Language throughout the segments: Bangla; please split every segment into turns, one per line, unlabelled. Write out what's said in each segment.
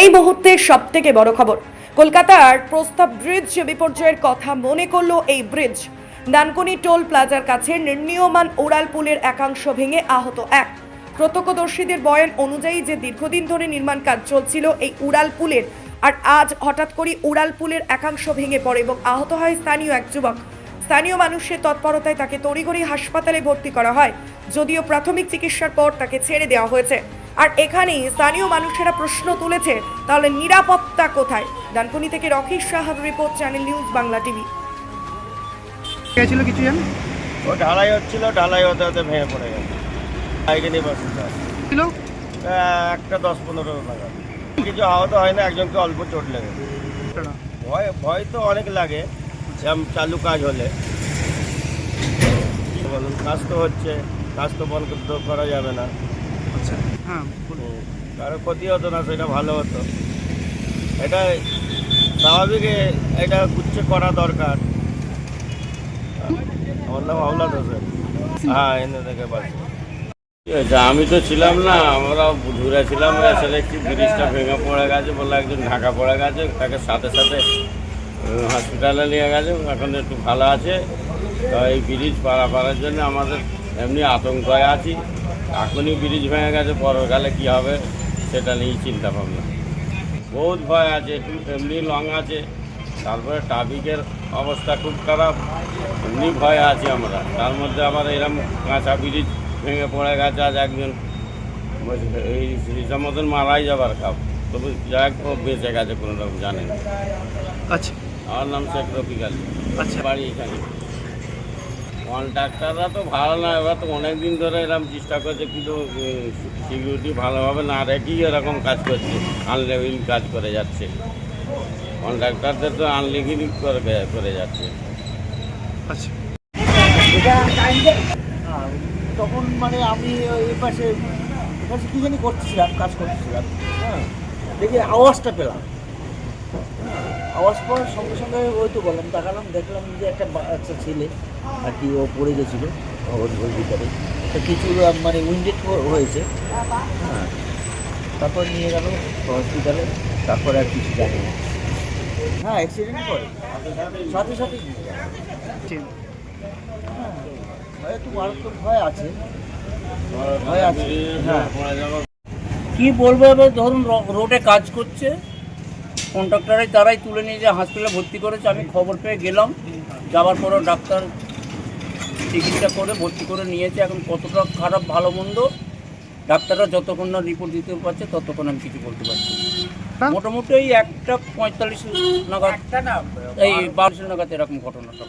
এই মুহূর্তে সব থেকে বড় খবর, কলকাতার প্রস্তাব ব্রিজ বিপর্যয়ের কথা মনে করল এই ব্রিজ ডানকুনি টোল প্লাজার কাছে নির্ণীয়মান ওড়াল পুলের একাংশ ভেঙে আহত এক। প্রত্যক্ষদর্শীদের বয়ান অনুযায়ী যে দীর্ঘদিন ধরে নির্মাণ কাজ চলছিল এই উড়াল পুলের, আর আজ হঠাৎ করে উড়াল পুলের একাংশ ভেঙে পড়ে এবং আহত হয় স্থানীয় এক যুবক। স্থানীয় মানুষের তৎপরতায় তাকে তড়িঘড়ি হাসপাতালে ভর্তি করা হয়, যদিও প্রাথমিক চিকিৎসার পর তাকে ছেড়ে দেওয়া হয়েছে। আর এখানেই স্থানীয় মানুষেরা প্রশ্ন তুলেছে তাহলে নিরাপত্তা কোথায়? ডানকুনি থেকে রকিশ সাহার report channel news Bangla TV.
গেছিল কিছু
ও ঢালাই হচ্ছিল ঢালাই হতে হতে ভেঙে পড়ে
ছিল।
একটা দশ পনেরো নাগাদ। কিছু আহত হয় না একজনকে অল্প চোট লেগেছে। ভয় ভয় তো অনেক লাগে যেমন চালু কাজ হলে। কি বলুন কাজ তো হচ্ছে কাজ তো বন্ধ করা যাবে না।
আচ্ছা। হ্যাঁ
কারও ক্ষতি হতো না সেটা ভালো হতো। এটা স্বাভাবিক এটা গুচ্ছে করা দরকার। আমার নাম আওলাদ হোসেন। হ্যাঁ এনে থেকে পাচ্ছি
আমি তো ছিলাম না আমরা ঘুরে ছিলাম দেখছি ব্রিজটা ভেঙে পড়ে গেছে বলে একজন ঢাকা পড়ে গেছে তাকে সাথে সাথে হসপিটালে নিয়ে গেছে এখন একটু ভালো আছে। তো এই ব্রিজ পারাপারের জন্য আমাদের এমনি আতঙ্কে আছি। এখনই ব্রিজ ভেঙে গেছে পরকালে কী হবে সেটা নিয়েই চিন্তা ভাবনা। বহুত ভয় আছে একটু এমনি লং আছে তারপরে ট্রাফিকের অবস্থা খুব খারাপ এমনি ভয় আছি আমরা। তার মধ্যে আবার এরকম কাঁচা ব্রিজ ভেঙে পড়ে গেছে আজ একজন। এই হিসাব মতন মারাই যাবার খাপ। তবু ও বেঁচে গেছে কোনো রকম জানেন
আচ্ছা।
আমার নাম শেখ রফিক আলী।
আচ্ছা।
বাড়ি এখানে। কন্ট্রাক্টাররা তো ভালো না এবার তো অনেক দিন ধরে এরকম চেষ্টা করছে কিন্তু সিকিউরিটি ভালোভাবে না রেখেই এরকম কাজ করছে আনলেভিং কাজ করে যাচ্ছে। কন্ট্রাক্টারদের তো আনলিভিং করে করে যাচ্ছে।
আচ্ছা।
তখন মানে আমি ওই পাশে এ পাশে কী জানি করতেছিলাম কাজ করতেছিলাম হ্যাঁ। দেখি আওয়াজটা পেলাম। হ্যাঁ, আওয়াজ পাওয়ার সঙ্গে সঙ্গে ওই তো বললাম তাকালাম দেখলাম যে একটা বাচ্চা ছেলে আর কি ও পড়ে গেছিল ওর ভিতরে তো কিছু মানে উইন্ডেড হয়েছে। হ্যাঁ। তারপর নিয়ে গেল হসপিটালে তারপরে আর কিছু জানি না। হ্যাঁ অ্যাক্সিডেন্ট করে। সাথে সাথে। হ্যাঁ ভয় একটু মারাত্মক ভয় আছে। ভয় আছে হ্যাঁ।
কি বলব এবার ধরুন রোডে কাজ করছে কন্ট্রাক্টরে তারাই তুলে নিয়ে যে হসপিটালে ভর্তি করেছে আমি খবর পেয়ে গেলাম। যাওয়ার পরও ডাক্তার চিকিৎসা করে ভর্তি করে নিয়েছে এখন কতটা খারাপ ভালো মন্দ? ডাক্তাররা যতক্ষণ না রিপোর্ট দিতে পারছে ততক্ষণ আমি কিছু বলতে পারছি? মোটামুটি এই একটা পঁয়তাল্লিশ নাগাদ এই বারোশো নাগাদ এরকম ঘটনাটা।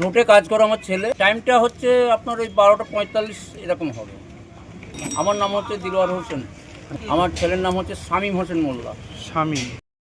রোডে কাজ করে আমার ছেলে। টাইমটা হচ্ছে আপনার ওই বারোটা পঁয়তাল্লিশ এরকম হবে। আমার নাম হচ্ছে দিলওয়ার হোসেন। আমার ছেলের নাম হচ্ছে শামীম হোসেন মোল্লা।
স্বামী